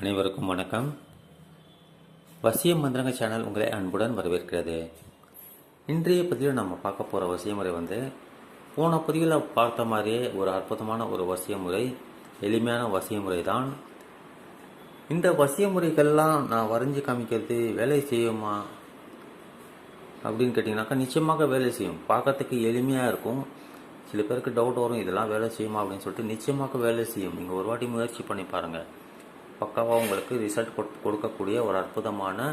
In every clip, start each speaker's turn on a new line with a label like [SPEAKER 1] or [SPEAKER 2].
[SPEAKER 1] அனைவருக்கும் வணக்கம். வசிய மந்திரங்க சேனல் உங்களை அன்புடன் வரவேற்கிறது. இன்றைய பதிவில் நம்ம பார்க்க போகிற வசிய முறை வந்து போன பதிவில் பார்த்த மாதிரியே ஒரு அற்புதமான ஒரு வசிய முறை எளிமையான வசிய முறை தான். இந்த வசிய முறைகள்லாம் நான் வரைஞ்சி காமிக்கிறது வேலை செய்யுமா? அப்படின்னு கேட்டிங்கனாக்கா நிச்சயமாக வேலை செய்யும். பார்க்கறதுக்கு எளிமையாக இருக்கும். சில பேருக்கு டவுட் வரும் இதெல்லாம் வேலை செய்யுமா அப்படின்னு சொல்லிட்டு நிச்சயமாக வேலை செய்யும். நீங்கள் ஒரு வாட்டி முயற்சி பண்ணி பாருங்கள் பக்காவாக உங்களுக்கு ரிசல்ட் கொடுக்கக்கூடிய ஒரு அற்புதமான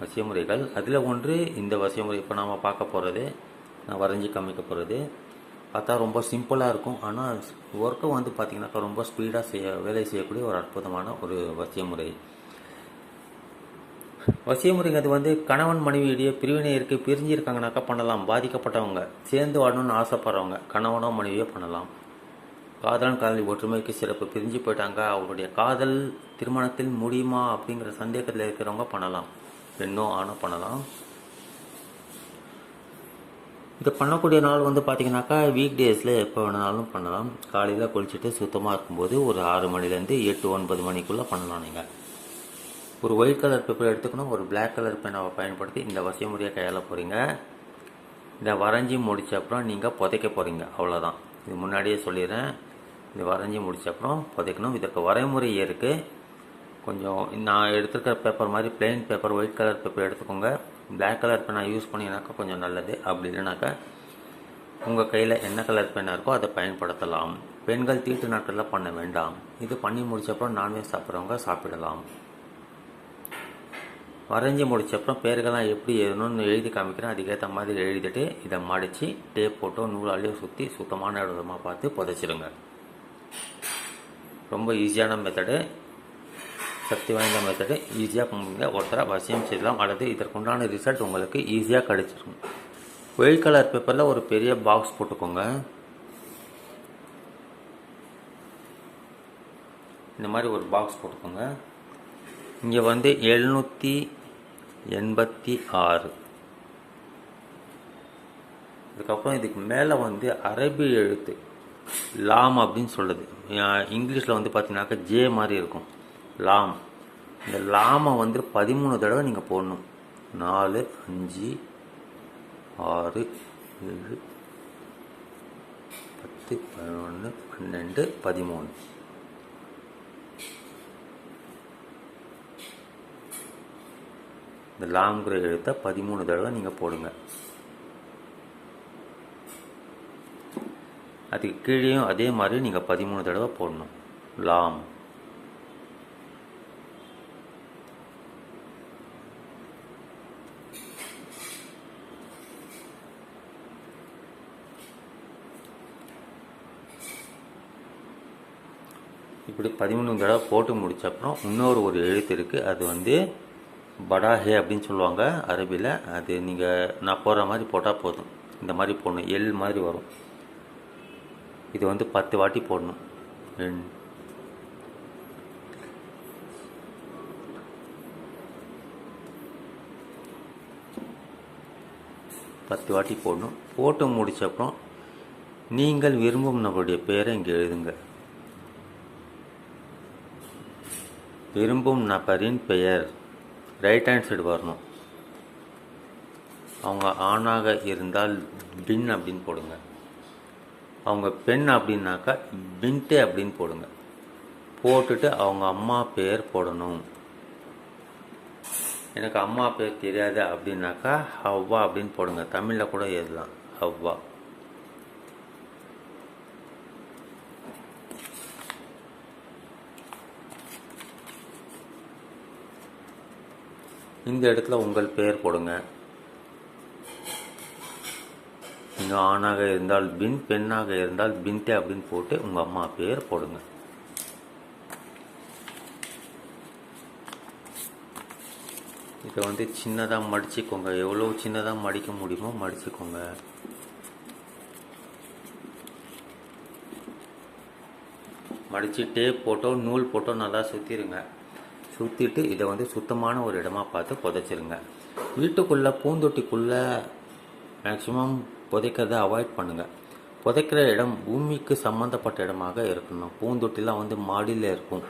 [SPEAKER 1] வசியமுறைகள். அதில் ஒன்று இந்த வசியமுறை இப்போ நாம் பார்க்க போகிறது நான் வரைஞ்சி காமிக்க போகிறது பார்த்தா ரொம்ப சிம்பிளாக இருக்கும். ஆனால் ஒர்க்கை வந்து பார்த்திங்கனாக்கா ரொம்ப ஸ்பீடாக செய்ய வேலை செய்யக்கூடிய ஒரு அற்புதமான ஒரு வசியமுறை. வசியமுறைங்கிறது வந்து கணவன் மனைவியுடைய பிரிவினை இருக்கு பிரிஞ்சிருக்காங்கனாக்கா பண்ணலாம். பாதிக்கப்பட்டவங்க சேர்ந்து வாடணும்னு ஆசைப்படுறவங்க கணவனோ மனைவியோ பண்ணலாம். காதலன் காதலி ஒற்றுமைக்கு சிறப்பு. பிரிஞ்சு போயிட்டாங்க. அவருடைய காதல் திருமணத்தில் முடியுமா அப்படிங்கிற சந்தேகத்தில் இருக்கிறவங்க பண்ணலாம். பெண்ணோ ஆணோ பண்ணலாம். இதை பண்ணக்கூடிய நாள் வந்து பார்த்தீங்கன்னாக்கா வீக் டேஸில் எப்போ வேணாலும் பண்ணலாம். காலையில் குளிச்சுட்டு சுத்தமாக இருக்கும்போது ஒரு ஆறு மணிலேருந்து எட்டு ஒன்பது மணிக்குள்ளே பண்ணலாம் நீங்கள் ஒரு ஒயிட் கலர் பேப்பர் எடுத்துக்கணும். ஒரு பிளாக் கலர் பெண்ணை பயன்படுத்தி இந்த வசிய முறையை கையாள போகிறீங்க இதை வரைஞ்சி முடித்த அப்புறம் நீங்கள் புதைக்க போகிறீங்க அவ்வளோதான் இது முன்னாடியே சொல்லிடுறேன். இது வரைஞ்சி முடிச்ச அப்புறம் புதைக்கணும். இதற்கு வரைமுறை இருக்குது கொஞ்சம் நான் எடுத்துருக்கிற பேப்பர் மாதிரி plain paper white colour paper எடுத்துக்கோங்க. பிளாக் கலர் பேனா யூஸ் பண்ணிங்கனாக்கா கொஞ்சம் நல்லது. அப்படி இல்லைனாக்கா உங்கள் கையில் என்ன கலர் பெண்ணாக இருக்கோ அதை பயன்படுத்தலாம். பெண்கள் தீட்டு நாட்களில் பண்ண வேண்டாம். இது பண்ணி முடிச்ச அப்புறம் நான்வெஜ் சாப்பிட்றவங்க சாப்பிடலாம். வரைஞ்சி முடிச்சப்பறம் பேர்கள்லாம் எப்படி எழுதணும்னு எழுதி காமிக்கிறேன். அதுக்கேற்ற மாதிரி எழுதிட்டு இதை மடித்து டேப் போட்டோ நூலாலேயோ சுற்றி சுத்தமான இடமா பார்த்து புதைச்சிருங்க ரொம்ப ஈஸியான மெத்தடு சக்தி வாய்ந்த மெத்தடு ஈஸியாக பண்ணுங்க. ஒருத்தராக வசியம் செய்யலாம். அல்லது இதற்குண்டான ரிசல்ட் உங்களுக்கு ஈஸியாக கிடைச்சிருக்கும் ஒயிட் கலர் பேப்பரில் ஒரு பெரிய பாக்ஸ் போட்டுக்கோங்க. இந்த மாதிரி ஒரு பாக்ஸ் போட்டுக்கோங்க. இங்கே வந்து எழுநூற்றி எண்பத்தி ஆறு. அதுக்கப்புறம் இதுக்கு மேலே வந்து அரபி எழுத்து. லாம் அப்படின்னு சொல்லுது இங்கிலீஷில் வந்து பார்த்தீங்கன்னாக்கா ஜே மாதிரி இருக்கும். லாம். இந்த லாமை வந்து பதிமூணு தடவை நீங்கள் போடணும். நாலு அஞ்சு ஆறு ஏழு பத்து பதினொன்று பன்னெண்டு பதிமூணு. இந்த லாங்கிற எழுத்தை பதிமூணு தடவை நீங்கள் போடுங்க. அதுக்கு கீழேயும் அதே மாதிரி நீங்கள் பதிமூணு தடவை போடணும். லாம். இப்படி பதிமூணு தடவை போட்டு முடிச்ச அப்புறம் இன்னொரு ஒரு எழுத்து இருக்குது அது வந்து படாஹே அப்படின்னு சொல்லுவாங்க அரபியில். அது நீங்கள் நான் போடுற மாதிரி போட்டால் போதும். இந்த மாதிரி போடணும். எல் மாதிரி வரும். இது வந்து பத்து வாட்டி போடணும். பத்து வாட்டி போடணும். போட்டு முடித்த அப்புறம் நீங்கள் விரும்பும் நபருடைய பெயரை இங்கே எழுதுங்க. விரும்பும் நபரின் பெயர். ரைட் ஹேண்ட் சைடு வரணும். அவங்க ஆணாக இருந்தால் பின் அப்படின்னு போடுங்க. அவங்க பெண் அப்படின்னாக்கா பின்ட்டு அப்படின்னு போடுங்க. போட்டுட்டு அவங்க அம்மா பேர் போடணும். எனக்கு அம்மா பேர் தெரியாது அப்படின்னாக்கா ஹவ்வா அப்படின்னு போடுங்க. தமிழில் கூட எழுதலாம். ஹவ்வா. இந்த இடத்துல உங்கள் பெயர் போடுங்க. நீங்கள் ஆணாக இருந்தால் பின் பெண்ணாக இருந்தால் பின்தே அப்படின்னு போட்டு உங்கள் அம்மா பேர் போடுங்க. இதை வந்து சின்னதாக மடிச்சுக்கோங்க. எவ்வளோ சின்னதாக மடிக்க முடியுமோ மடிச்சுக்கோங்க. மடித்து டேப் போட்டோ நூல் போட்டோ நல்லா சுற்றிடுங்க சுற்றிட்டு இதை வந்து சுத்தமான ஒரு இடமா பார்த்து புதைச்சிருங்க. வீட்டுக்குள்ளே பூந்தொட்டிக்குள்ளே மேக்ஸிமம் புதைக்கிறத அவாய்ட் பண்ணுங்கள் புதைக்கிற இடம் பூமிக்கு சம்மந்தப்பட்ட இடமாக இருக்கணும். பூந்தொட்டிலாம் வந்து மாடியில் இருக்கும்.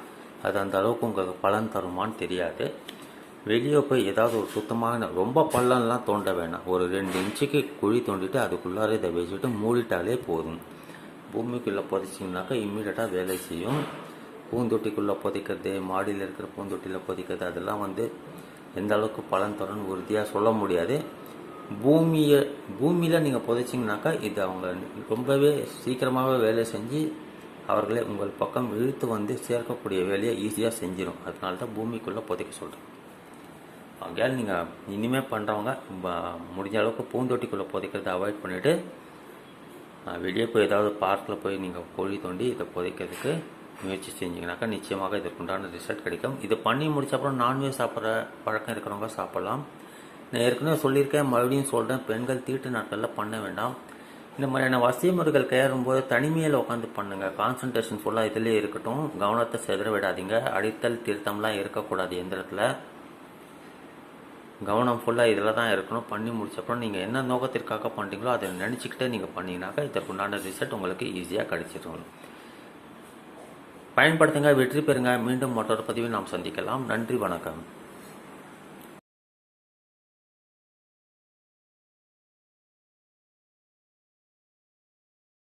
[SPEAKER 1] அது அந்த அளவுக்கு உங்களுக்கு பலன் தருமான்னு தெரியாது. வெளியே போய் ஏதாவது ஒரு சுத்தமான ரொம்ப பள்ளம்லாம் தோண்ட வேணாம். ஒரு ரெண்டு இன்ச்சுக்கு குழி தோண்டிட்டு அதுக்குள்ளார இதை வச்சுட்டு மூடிட்டாலே போதும். பூமிக்குள்ளே புதைச்சிங்கனாக்கா இம்மீடியட்டாக வேலை செய்யும். பூந்தொட்டிக்குள்ளே புதைக்கிறது மாடியில் இருக்கிற பூந்தொட்டியில் புதைக்கிறது அதெல்லாம் வந்து எந்த அளவுக்கு பலன் தரும்னு உறுதியாக சொல்ல முடியாது. பூமியை பூமியில் நீங்கள் புதைச்சிங்கனாக்கா இது அவங்க ரொம்பவே சீக்கிரமாகவே வேலை செஞ்சு அவர்களை உங்கள் பக்கம் இழுத்து வந்து சேர்க்கக்கூடிய வேலையை ஈஸியாக செஞ்சிடும் அதனால தான் பூமிக்குள்ளே புதைக்க சொல்கிறேன் ஆகையால் நீங்கள் இனிமேல் பண்ணுறவங்க முடிஞ்ச அளவுக்கு பூந்தொட்டிக்குள்ளே புதைக்கிறத அவாய்ட் பண்ணிவிட்டு வெளியே போய் ஏதாவது பார்க்கில் போய் நீங்கள் குழி தோண்டி இதை புதைக்கிறதுக்கு முயற்சி செஞ்சிங்கனாக்கா நிச்சயமாக இதற்குண்டான ரிசல்ட் கிடைக்கும். இதை பண்ணி முடிச்ச அப்புறம் நான்வெஜ் சாப்பிட்ற பழக்கம் இருக்கிறவங்க சாப்பிட்லாம். நான் ஏற்கனவே சொல்லியிருக்கேன் மறுபடியும் சொல்கிறேன் பெண்கள் தீட்டு நாட்களில் பண்ண வேண்டாம். இந்த மாதிரியான வசிய முறைகள் கையாளும்போது தனிமையில் உட்காந்து பண்ணுங்கள் கான்சன்ட்ரேஷன் ஃபுல்லாக இதிலே இருக்கட்டும். கவனத்தை செதற விடாதீங்க. அடித்தல் திருத்தம்லாம் இருக்கக்கூடாது எந்திரத்தில் கவனம் ஃபுல்லாக இதில் தான் இருக்கணும். பண்ணி முடிச்சப்பறம் நீங்கள் என்ன நோக்கத்திற்காக பண்ணுறீங்களோ அதை நினச்சிக்கிட்டே நீங்கள் பண்ணீங்கன்னாக்கா இதற்குண்டான ரிசல்ட் உங்களுக்கு ஈஸியாக கிடைச்சிடும் பயன்படுத்துங்க வெற்றி பெறுங்க. மீண்டும் மற்றொரு பதிவில் நாம் சந்திக்கலாம். நன்றி வணக்கம்.